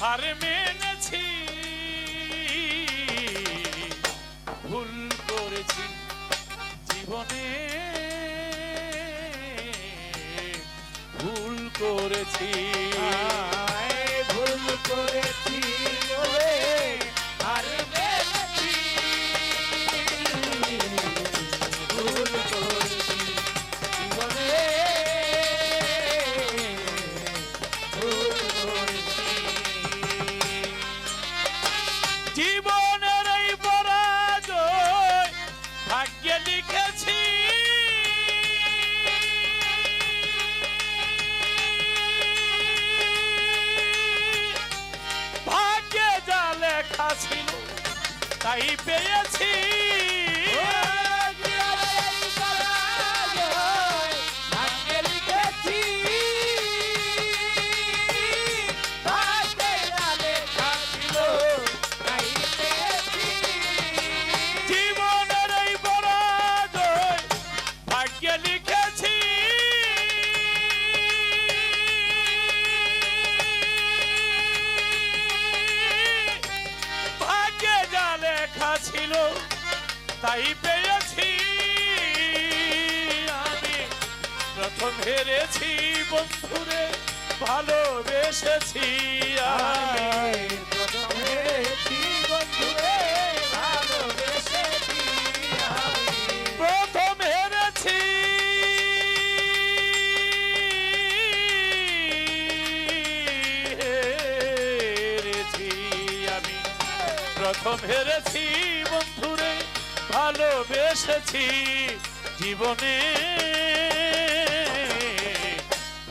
হার মেনেছি। ভুল করেছি জীবনে। ভুল করেছি। ভুল করেছি। তাই পেয়েছি তাই পেয়েছি। আমি প্রথম হেরেছি বন্ধুরে ভালোবেসেছি আমি। প্রথম হেরেছি। হেরেছি আমি। হেরেছি বন্ধুরে ভালোবেসেছি জীবনে।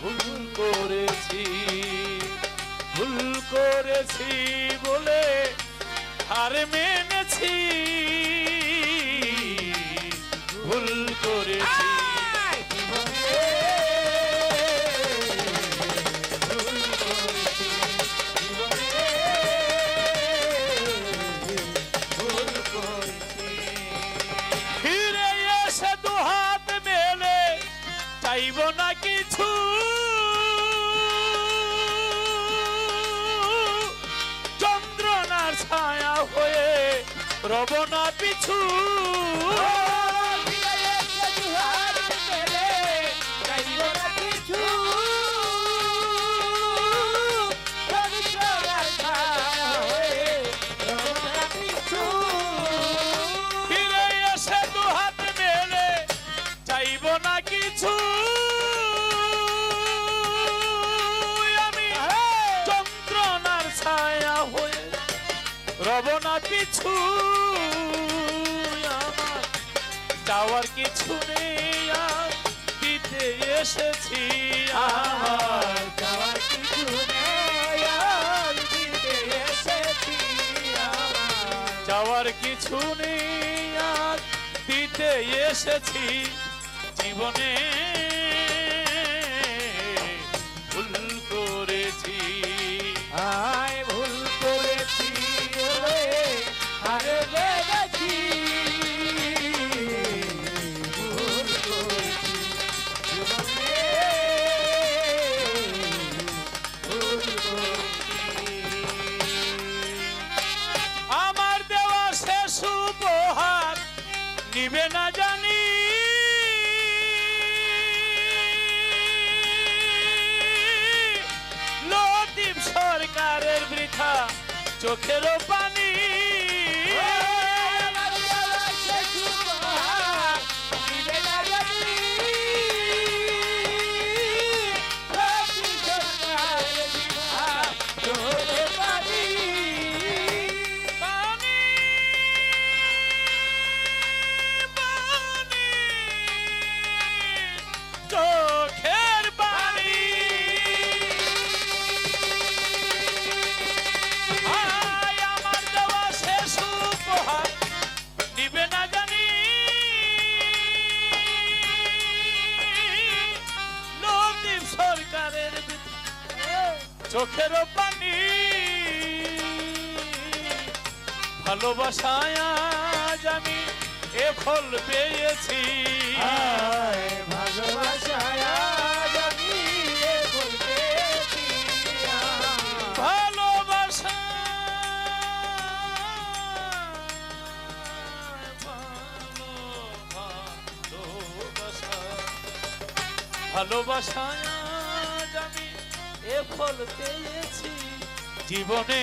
ভুল করেছি ভুল করেছি বলে হার মেনেছি। চাইব না কিছু। চন্দ্রনার ছায়া হয়ে রব না পিছু। রব না পিছু যাওয়ার কিছু নেই আর দিতে এসেছি আমার। যাওয়ার কিছু নেই দিতে এসেছি। জীবনে নিবে না জানি। লতিফ সরকারের বৃথা চোখেরও পানি। চোখের পানি ভালোবাসায় আমি এ ফল পেয়েছি। পেয়েছি। ভালোবাসা। ভালোবাসায় ফল পেয়েছি। জীবনে